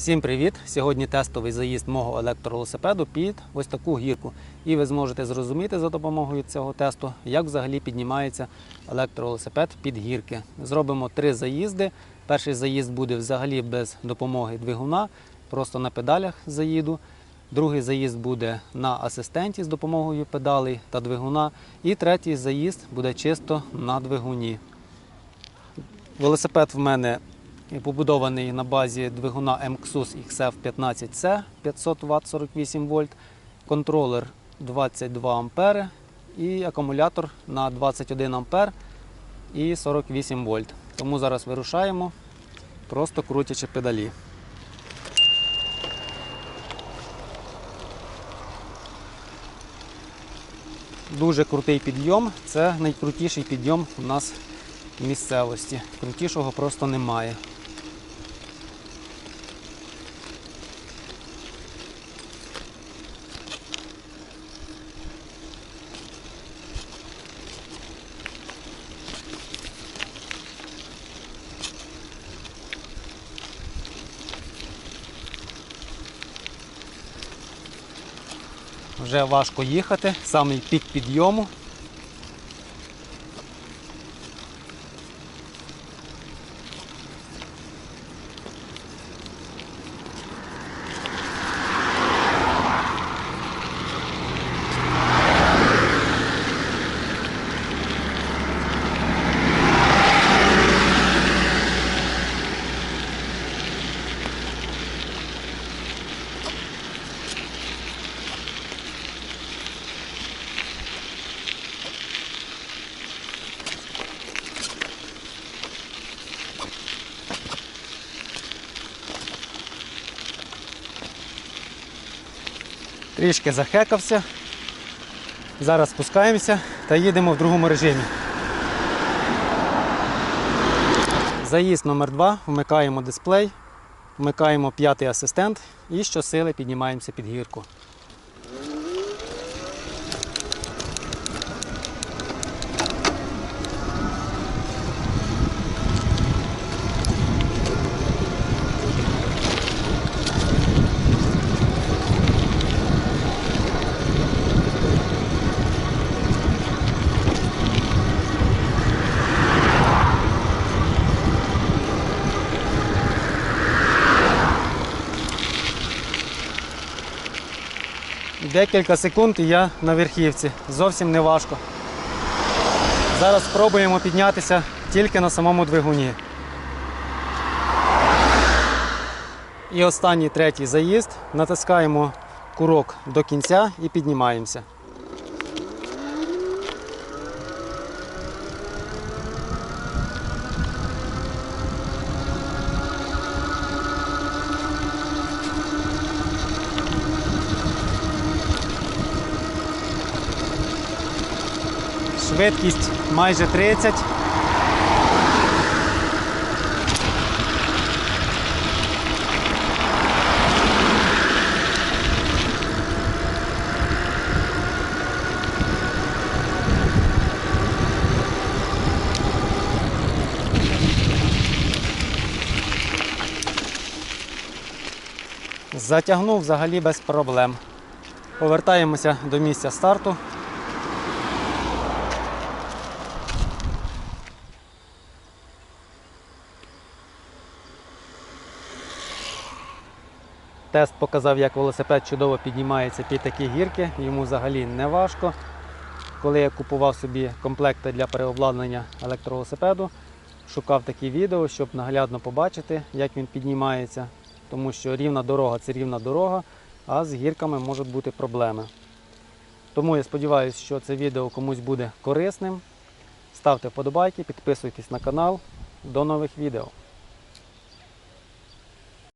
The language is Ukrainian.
Всім привіт! Сьогодні тестовий заїзд мого електровелосипеду під ось таку гірку. І ви зможете зрозуміти за допомогою цього тесту, як взагалі піднімається електровелосипед під гірки. Зробимо три заїзди. Перший заїзд буде взагалі без допомоги двигуна, просто на педалях заїду. Другий заїзд буде на асистенті з допомогою педалей та двигуна. І третій заїзд буде чисто на двигуні. Велосипед в мене побудований на базі двигуна MXUS XF15C 500 Вт 48 вольт, контролер 22 ампери і акумулятор на 21 ампер і 48 вольт. Тому зараз вирушаємо, просто крутячи педалі. Дуже крутий підйом. Це найкрутіший підйом у нас в місцевості. Крутішого просто немає. Вже важко їхати, самий пік підйому. Трішки захекався. Зараз спускаємося та їдемо в другому режимі. Заїзд номер 2 вмикаємо дисплей, вмикаємо п'ятий асистент і щосили піднімаємося під гірку. Декілька секунд і я на верхівці. Зовсім не важко. Зараз спробуємо піднятися тільки на самому двигуні. І останній третій заїзд. Натискаємо курок до кінця і піднімаємося. Швидкість майже 30. Затягнув взагалі без проблем. Повертаємося до місця старту. Тест показав, як велосипед чудово піднімається під такі гірки, йому взагалі не важко. Коли я купував собі комплекти для переобладнання електровелосипеду, шукав такі відео, щоб наглядно побачити, як він піднімається. Тому що рівна дорога це рівна дорога, а з гірками можуть бути проблеми. Тому я сподіваюся, що це відео комусь буде корисним. Ставте вподобайки, підписуйтесь на канал. До нових відео.